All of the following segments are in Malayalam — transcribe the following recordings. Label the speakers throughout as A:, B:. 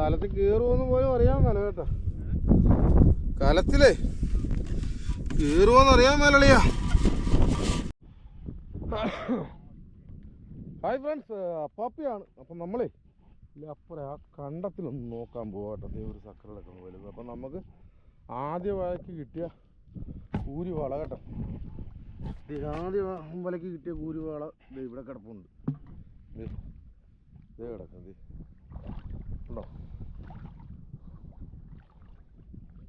A: കാലത്തിൽ കയറുമെന്ന് പോലും അറിയാൻ മേല കേട്ടോ. കാലത്തിലേ കയറുമോന്ന് അറിയാൻ മേലളിയാ. Hi friends അപ്പാപ്പിയാണ്. അപ്പം നമ്മളേ അപ്പുറം ആ കണ്ടത്തിലൊന്ന് നോക്കാൻ പോകട്ടെ ദൈവം ഒരു സക്കറിലൊക്കെ ഒന്ന് വലുത്. അപ്പം നമുക്ക് ആദ്യ വഴക്ക് കിട്ടിയ കൂരിവാള കേട്ടോ. ആദ്യ വലക്ക് കിട്ടിയ കൂരിവാള ഇവിടെ കിടപ്പുണ്ട്. ദേ ദേ കിടക്കും ദേ ഉണ്ടോ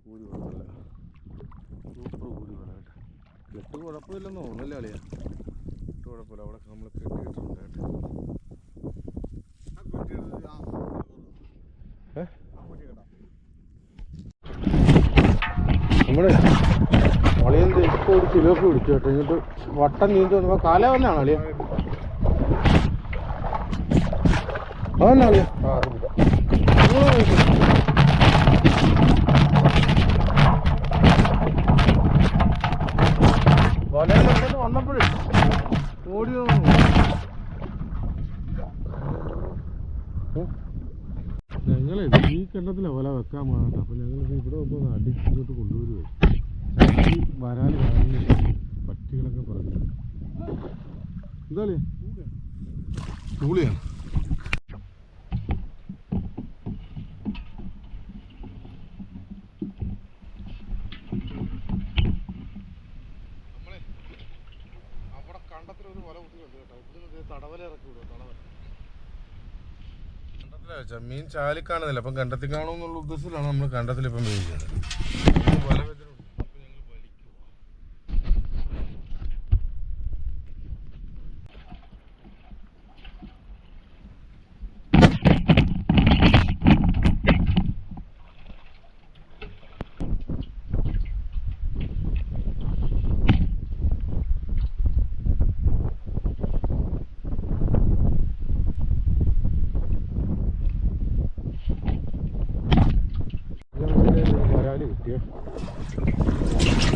A: കൂരിവാളല്ല സൂപ്പർ കൂരിവാള കേട്ടോ കെട്ട് കുഴപ്പമില്ലെന്ന് തോന്നുന്നില്ല അളിയാ? ഇട്ട് കുഴപ്പമില്ല. അവിടെ നമ്മൾ കെട്ടിയിട്ടുണ്ട്? നമ്മുടെ അളിയൻ ഇപ്പോൾ ഒരു കിലോക്ക് പിടിച്ചു കേട്ടോ. ഇങ്ങോട്ട് വട്ടം നീന്തി വന്നപ്പോൾ കാല വന്നാണ് അളിയ. അതന്നെ അളിയ? വന്നപ്പോഴേ ഓടി ഞങ്ങളെ ഈ കണ്ടത്തിലെ വല വെക്കാൻ പോകട്ടെ അപ്പൊ ഞങ്ങൾ ഇവിടെ ഒന്ന് അടിച്ച് ഇങ്ങോട്ട് കൊണ്ടുവരുവേ. വരാൽ പട്ടികളൊക്കെ പറഞ്ഞു. എന്താ ചൂളിയാണ് മീൻ ചാലി കാണുന്നില്ല അപ്പം കണ്ടത്തിൽ കാണുമെന്നുള്ള ഉദ്ദേശത്തിലാണ് നമ്മൾ കണ്ടത്തിൽ ഇപ്പം വല Thank you.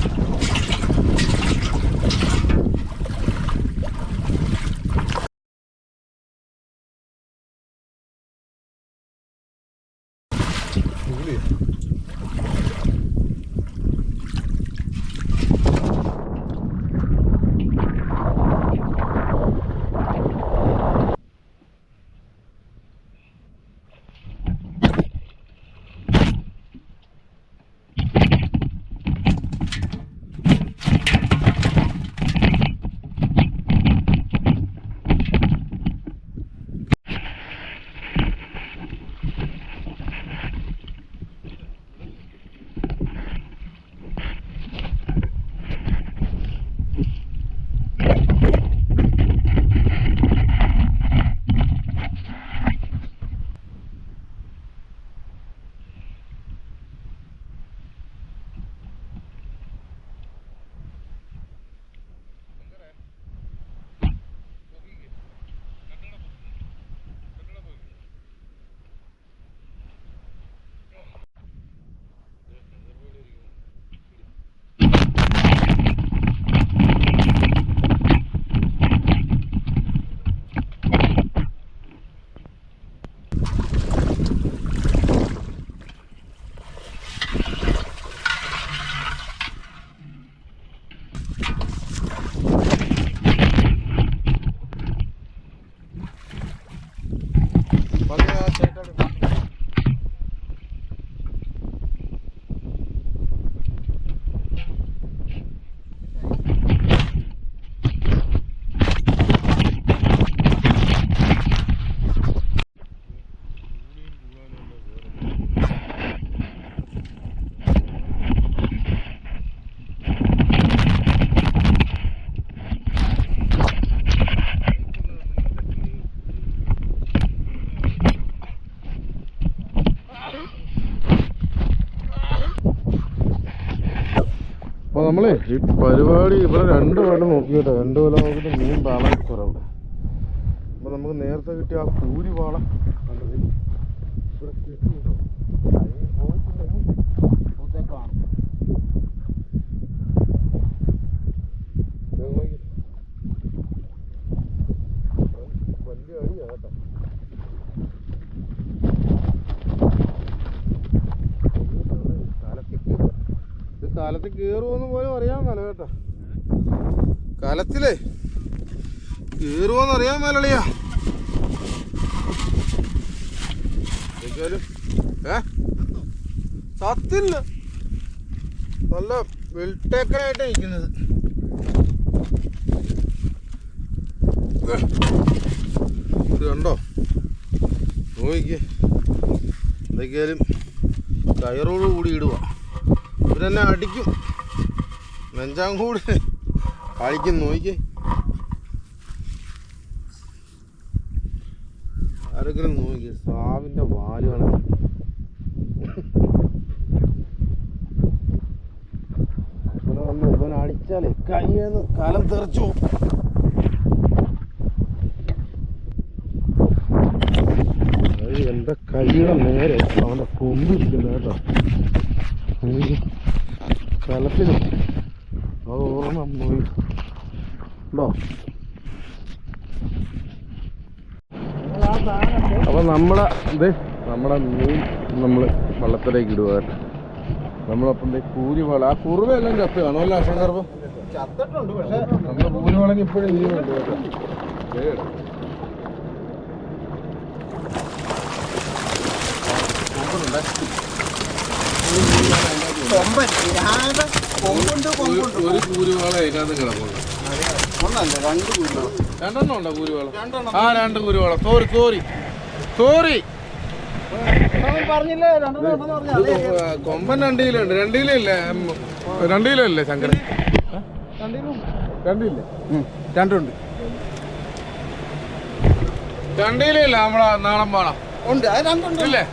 A: നമ്മളെ? ഈ പരിപാടി ഇവിടെ രണ്ട് വല നോക്കിയിട്ട്. രണ്ടു വല നോക്കിയിട്ട് മീൻ ബാലൻസ് കുറവ്. അപ്പൊ നമുക്ക് നേരത്തെ കിട്ടിയ ആ കൂരി വാള കണ്ടത് ഇവിടെ കിട്ടിയിട്ടുണ്ടോ? അതിന് പോയിട്ടില്ലെങ്കിൽ പൂത്തേക്കാണ്. ദേ നോക്കി. വലിയ അടിയാ കേട്ടോ കാലത്തിൽ കയറുമെന്ന് പോലും അറിയാൻ മേല കേട്ടോ. കാലത്തിലേ? കയറുമെന്ന് അറിയാൻ മേലളിയാ. സത്തില്ല നല്ല വെൽട്ടേക്കനായിട്ട് ഇരിക്കുന്നത്. ഇത് കണ്ടോ? നോക്കിക്കേ. എന്തൊക്കെയാലും കയറോട് കൂടി ഇടുക ഇവരെന്നെ അടിക്കും. നെഞ്ചാൻ കൂടി. അടിക്കും നോക്കിക്കേ ആരെങ്കിലും നോക്കി സാവിന്റെ വാലുകളെ ഇവനെ വന്ന് കയ്യെന്ന് കലം തെറിച്ചു എന്റെ കൈയുടെ നേരെ അവന്റെ കൊമ്പിരിക്കുന്നു കേട്ടോ. അത് ഓർമ്മ പോയി ഉണ്ടോ അപ്പൊ നമ്മളെ ഇത് നമ്മുടെ മീൻ നമ്മൾ വള്ളത്തിലേക്ക് കേട്ടോ. നമ്മളപ്പം ദേ കൂരിവള. ആ കുറുവെല്ലാം ചത്ത് കാണുമല്ലോ സന്ദർഭം
B: ചത്തിട്ടുണ്ട് പക്ഷെ
A: നമ്മുടെ കൂരിവളക്ക് ഇപ്പോഴും ജീവനുണ്ട് കേട്ടോ.
B: കൊമ്പൻ ഇരാതെ കൊമ്പുണ്ട്
A: ഒരു-
B: കൊമ്പുണ്ട്.
A: ഒരു കൂരിവാള അതിനകത്ത് കിടക്കുന്നു
B: ഒന്നല്ല രണ്ട് കൂടി
A: രണ്ടെണ്ണം ഉണ്ടോ കൂരിവാള? ആ രണ്ട് കൂരിവാള. Sorry sorry. സോറി. കൊമ്പൻ രണ്ട് കിലോ ഉണ്ട് രണ്ട് കിലോ ഇല്ലേ രണ്ട് കിലോ ഇല്ലേ ശങ്കരൻ? രണ്ട്
B: രണ്ടുണ്ട്.
A: രണ്ടിലില്ല നമ്മളെ നാടൻ പാട
B: ഉണ്ട് അത് രണ്ടുണ്ട്.
A: ഇല്ലേ?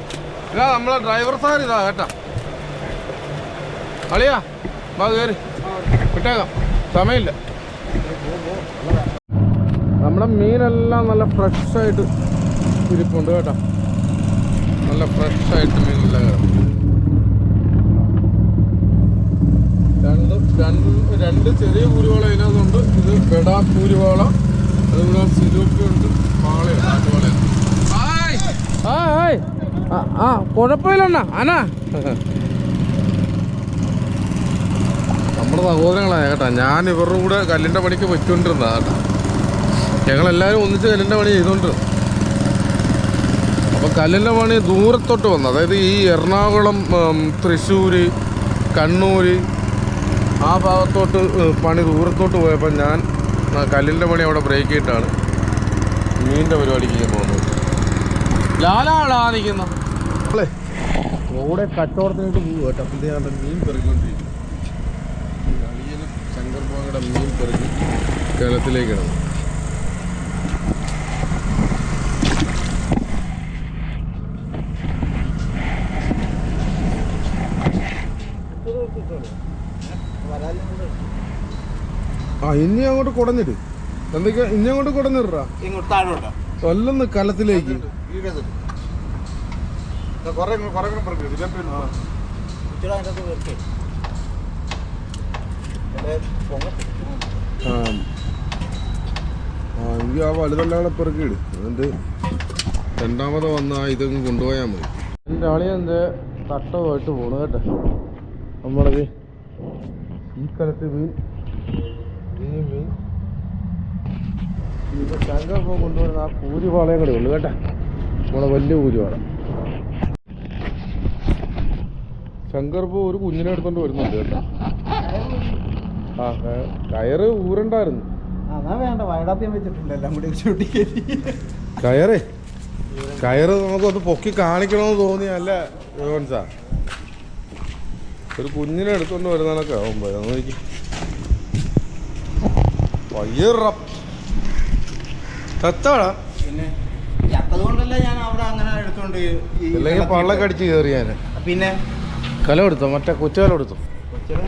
A: ഇതാ നമ്മളെ ഡ്രൈവർ സാർ ഇതാ കേട്ടാ. അളിയാ വാ കയറി വിട്ടേക്കാം. സമയമില്ല. നമ്മുടെ മീനെല്ലാം നല്ല ഫ്രഷായിട്ട് ഇരിപ്പുണ്ട് കേട്ടോ. നല്ല ഫ്രഷായിട്ട് മീനെല്ലാം കിടക്കും രണ്ട് രണ്ട് രണ്ട് ചെറിയ കൂരുവാള ഇതിനകത്തുണ്ട്. ഇത് ബെഡാ കൂരുവാള. അതുപോലെ സിലോപ്പി പാളയുണ്ട് ആ ആ കുഴപ്പമില്ലണ്ണ. അനാ. നമ്മുടെ സഹോദരങ്ങളാണ് കേട്ടോ ഞാൻ ഇവരുടെ കൂടെ കല്ലിന്റെ പണിക്ക് പൊയ്ക്കൊണ്ടിരുന്നതാ കേട്ടോ ഞങ്ങളെല്ലാവരും ഒന്നിച്ച് കല്ലിന്റെ പണി ചെയ്തുകൊണ്ടിരുന്നു അപ്പോൾ കല്ലിന്റെ പണി ദൂരത്തോട്ട് വന്നു. അതായത് ഈ എറണാകുളം തൃശ്ശൂർ കണ്ണൂർ ആ ഭാഗത്തോട്ട് പണി ദൂരത്തോട്ട് പോയപ്പോൾ ഞാൻ കല്ലിന്റെ പണി അവിടെ ബ്രേക്ക് ചെയ്തിട്ടാണ് മീനിന്റെ പരിപാടിക്ക് ഞാൻ പോകുന്നത് ലാലാളാ നിൽക്കുന്ന റോഡ് കച്ചവടത്തിനായിട്ട് പോകും കേട്ടോ. അപ്പം മീൻ പെറുക്കൊണ്ടിരിക്കും അളിയനും ശങ്കർ പോകയുടെ മീൻ പെറുക്കി കേരളത്തിലേക്ക് ഇടണം ആ ഇനി അങ്ങോട്ട് കുടഞ്ഞിട്ട് എന്തൊക്കെയാ? ഇനി അങ്ങോട്ട് കുടഞ്ഞിട്ടാ കൊല്ലന്ന് കലത്തിലേക്ക്.
B: കുറെ
A: എനിക്ക് ആ വലുതല്ലാതെ പെറുക്കിയിട് എന്നിട്ട് രണ്ടാമത് വന്ന ഇതങ്ങ് കൊണ്ടുപോയാൽ മതി. എന്റെ അളിയന്റെ തട്ടമായിട്ട് പോണു കേട്ടോ. നമ്മളത് ഈ കലത്ത് മീൻ ഈ മീൻ. ഇത് ശങ്കപ്പോൾ കൊണ്ടുവരുന്ന ആ കൂരിപാളയും കൂടെ ഉള്ളു കേട്ടോ. നമ്മളെ വലിയ കൂരിപാള ശങ്കർപ്പ് ഒരു കുഞ്ഞിനെ എടുത്തോണ്ട് വരുന്നുണ്ട് കേട്ടോ. ആ കയറ് ഊരണ്ടായിരുന്നു.
B: അതാ വേണ്ട വയടാത്യം വെച്ചിട്ടുണ്ട് എല്ലാം കൂടി ചൂട്ടി കയറ്റി
A: കയറേ കയറ് നമുക്കൊന്ന് പൊക്കി കാണിക്കണമെന്ന് തോന്നിയല്ല യോൻസാ ഒരു കുഞ്ഞിനെ എടുത്തുകൊണ്ട് വരുന്നതൊക്കെ ആവുമ്പോ നോക്കി. തത്താടാ
B: പിന്നെ ചത്തതുകൊണ്ടല്ല ഞാൻ അവിടെ അങ്ങനെ എടുത്തോണ്ട്
A: അല്ലെങ്കിൽ പള്ളക്കടിച്ച് കയറി ഞാൻ.
B: പിന്നെ?
A: കലം എടുത്തോ? മറ്റേ കൊച്ചുകലം എടുത്തോ?
B: കൊച്ചിയുടെ